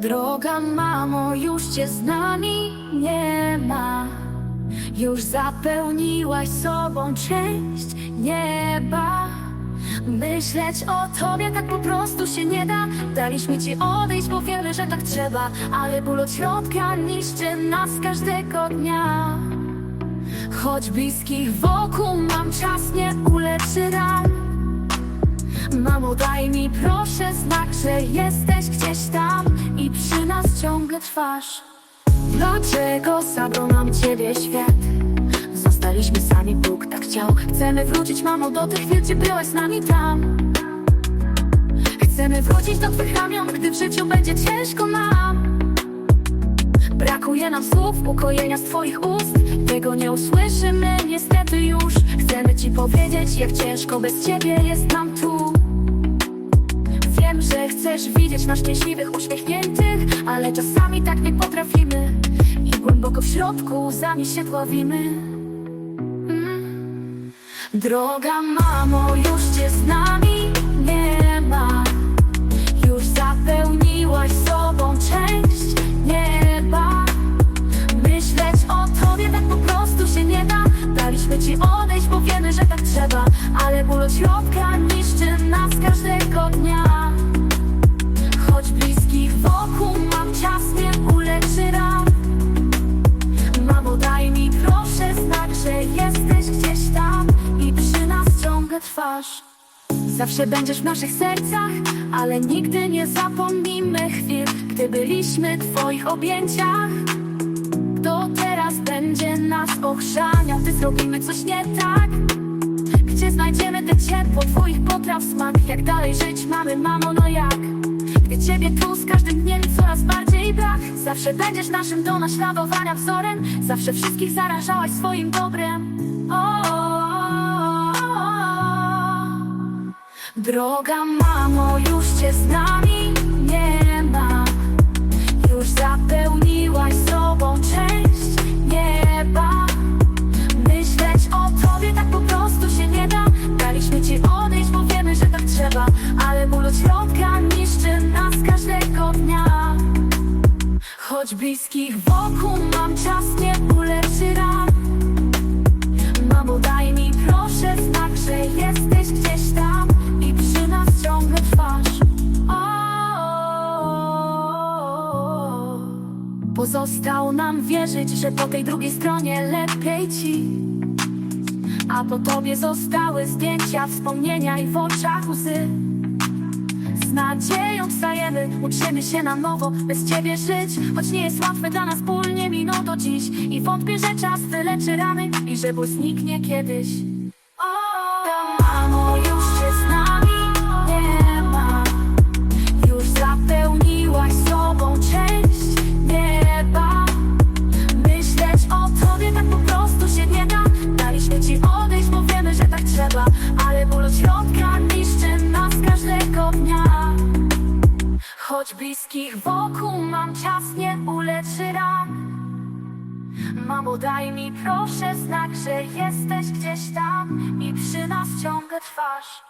Droga mamo, już cię z nami nie ma. Już zapełniłaś sobą część nieba. Myśleć o tobie tak po prostu się nie da. Daliśmy ci odejść, bo wiemy, że tak trzeba. Ale ból od środka niszczy nas każdego dnia. Choć bliskich wokół mam czas nie uleczy ran. Mamo, daj mi proszę znak, że jesteś gdzieś tam i przy nas ciągle trwasz. Dlaczego zabrał nam ciebie świat? Zostaliśmy sami, Bóg tak chciał. Chcemy wrócić, mamo, do tych chwil, gdzie byłaś z nami tam. Chcemy wrócić do twych ramion, gdy w życiu będzie ciężko nam. Brakuje nam słów, ukojenia z twoich ust Tego nie usłyszymy niestety już Chcemy ci powiedzieć, jak ciężko bez ciebie jest nam tu chcesz widzieć nas szczęśliwych, uśmiechniętych Ale czasami tak nie potrafimy. I głęboko w środku łzami się dławimy mm. Droga mamo, już cię z nami nie ma. Już zapełniłaś sobą część nieba. Myśleć o tobie tak po prostu się nie da. Daliśmy ci odejść, bo wiemy, że tak trzeba. Ale ból od środka niszczy nas każdego dnia trwasz Zawsze będziesz w naszych sercach, ale nigdy nie zapomnimy chwil, gdy byliśmy w Twoich objęciach. Kto teraz będzie nas ochrzaniał, gdy zrobimy coś nie tak? Gdzie znajdziemy te ciepło Twoich potraw smak? Jak dalej żyć mamy, mamo, no jak? Gdy Ciebie tu z każdym dniem coraz bardziej brak Zawsze będziesz naszym do naśladowania wzorem Zawsze wszystkich zarażałaś swoim dobrem o, o, Droga mamo, już cię z nami nie ma. Już zapełniłaś sobą część nieba. Myśleć o tobie tak po prostu się nie da. Daliśmy ci odejść, bo wiemy, że tak trzeba. Ale ból od środka niszczy nas każdego dnia. Choć bliskich wokół mam czas nie uleczy ran. Mamo daj mi proszę znak, Pozostał nam wierzyć, że po tej drugiej stronie lepiej ci. A po tobie zostały zdjęcia, wspomnienia i w oczach łzy. Z nadzieją wstajemy, uczymy się na nowo Bez ciebie żyć, choć nie jest łatwe dla nas ból nie minął do dziś. I wątpię, że czas wyleczy rany I że ból zniknie kiedyś Bliskich wokół mam czas nie uleczy ran. Mamo daj mi proszę znak, że jesteś gdzieś tam. I przy nas ciągle trwasz